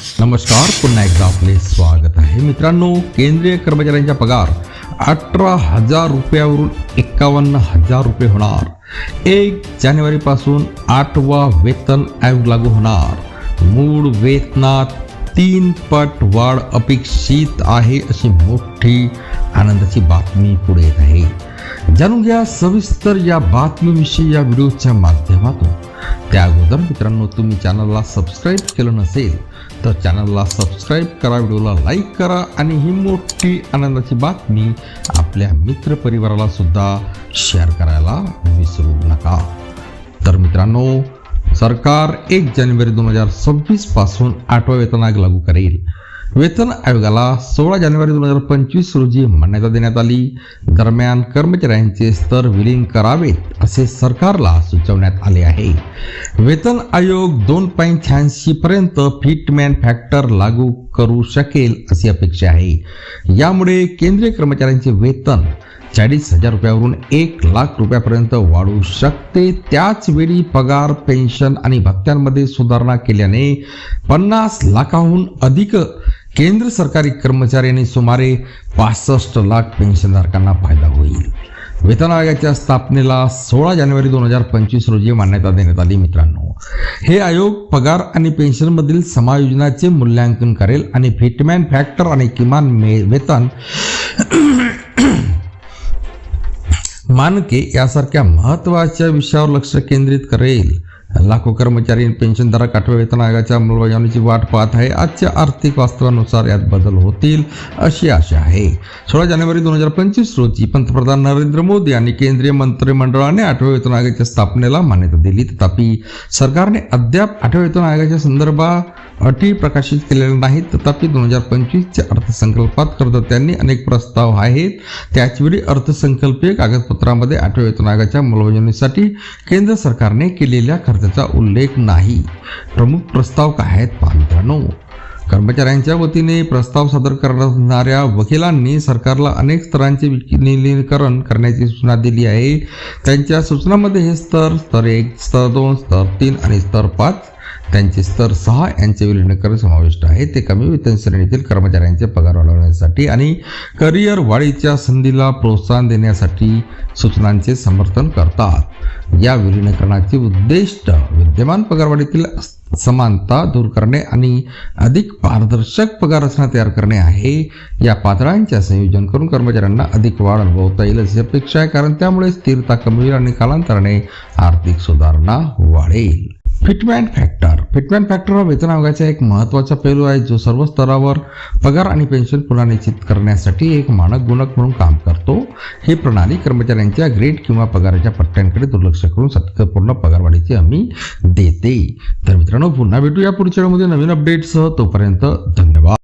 नमस्कार पुन्हा एकदा आपले स्वागत आहे. मित्रांनो केंद्रीय कर्मचाऱ्यांचा पगार अठरा हजार रुपयावरून एकावन्न हजार रुपये होणार. एक जानेवारीपासून आठवा वेतन आयोग लागू होणार. मूळ वेतनात तीन पट वाढ अपेक्षित आहे अशी मोठी आनंदाची बातमी पुढे येत आहे. जाणून घ्या सविस्तर या बातमीविषयी या व्हिडिओच्या माध्यमातून. त्या अगोदर मित्रांनो तुम्ही चॅनलला सबस्क्राईब केलं नसेल तर चॅनलला सबस्क्राईब करा व्हिडिओला लाईक करा आणि ही मोठी आनंदाची बातमी आपल्या मित्रपरिवाराला सुद्धा शेअर करायला विसरू नका. तर मित्रांनो सरकार एक जानेवारी दोन हजार सव्वीसपासून आठवा वेतन आयोग लागू करेल. वेतन आयोगाला सोळा जानेवारी दोन हजार पंचवीस रोजी मान्यता देण्यात आली. दरम्यान कर्मचाऱ्यांचे स्तर विलीन करावेत असे सरकारला सुचवण्यात आले आहे. वेतन आयोग दोन पॉईंट शहाऐंशी पर्यंत फिटमॅन फॅक्टर लागू करू शकेल अशी अपेक्षा आहे. यामुळे केंद्रीय कर्मचाऱ्यांचे वेतन चाळीस हजार रुपयावरून एक लाख रुपयापर्यंत वाढू शकते. त्याच वेळी पगार पेन्शन आणि भत्त्यांमध्ये सुधारणा केल्याने पन्नास लाखाहून अधिक केंद्र सरकारी कर्मचाऱ्यांनी सुमारे पासष्ट लाख पेन्शनधारकांना फायदा होईल. वेतन आयोगाच्या स्थापनेला सोळा जानेवारी दोन हजार पंचवीस रोजी मान्यता देण्यात आली मित्रांनो. हे आयोग पगार आणि पेन्शनमधील समायोजनाचे मूल्यांकन करेल आणि फिटमॅन फॅक्टर आणि किमान मे वेतन मानके यासारख्या महत्त्वाच्या विषयावर लक्ष केंद्रित करेल. लाखो कर्मचारी पेन्शनधारक आठव्या वेतन आयोगाच्या अंमलबजावणीची वाट पाहत आहे. आजच्या आर्थिक वास्तवानुसार यात बदल होतील अशी आशा आहे. सोळा जानेवारी दोन हजार पंचवीस रोजी पंतप्रधान नरेंद्र मोदी आणि केंद्रीय मंत्रिमंडळाने आठव्या वेतन आयोगाच्या स्थापनेला मान्यता दिली. तथापि सरकारने अद्याप आठव्या वेतन आयोगाच्या संदर्भात अटी प्रकाशित केलेल्या नाहीत. तथापि दोन हजार पंचवीसच्या अर्थसंकल्पात करदात्यांनी अनेक प्रस्ताव आहेत. त्याचवेळी अर्थसंकल्पीय कागदपत्रामध्ये आठव्या वेतन आयोगाच्या अंमलबजावणीसाठी केंद्र सरकारने केलेल्या खर्चाचा उल्लेख नाही. प्रमुख प्रस्ताव काय आहेत पहा कर्मचाऱ्यांच्या वतीने प्रस्ताव सादर करणाऱ्या वकिलांनी सरकारला अनेक स्तरांचे विलिनीकरण करण्याची सूचना दिली आहे. त्यांच्या सूचनामध्ये हे स्तर स्तर एक स्तर दोन स्तर तीन आणि स्तर पाच. त्यांचे स्तर सहा यांचे विलीनीकरण समाविष्ट आहे. ते कमी वेतन श्रेणीतील कर्मचाऱ्यांचे पगार वाढवण्यासाठी आणि करिअर वाढीच्या संधीला प्रोत्साहन देण्यासाठी सूचनांचे समर्थन करतात. या विलीनीकरणाचे उद्दिष्ट विद्यमान पगारवाढीतील समानता दूर करणे आणि अधिक पारदर्शक पगार रचना तयार करणे आहे. या पातळांचे संयोजन करून कर्मचाऱ्यांना अधिक वाढ अनुभवता येईल अशी अपेक्षा आहे. कारण त्यामुळे स्थिरता कमी होईल आणि कालांतराने आर्थिक सुधारणा वाढेल. फिटमॅन फॅक्टर फिटमॅन फॅक्टर हा वेतन आयोगाचा एक महत्त्वाचा पैलू आहे जो सर्व स्तरावर पगार आणि पेन्शन पुन्हा निश्चित करण्यासाठी एक मानक गुणक म्हणून काम करतो. ही प्रणाली कर्मचाऱ्यांच्या ग्रेड किंवा पगाराच्या पट्ट्यांकडे दुर्लक्ष करून सत्यपूर्ण पगारवाढीची हमी देते. तर मित्रांनो पुन्हा भेटू या पुढच्या वेळेमध्ये नवीन अपडेटसह तोपर्यंत धन्यवाद.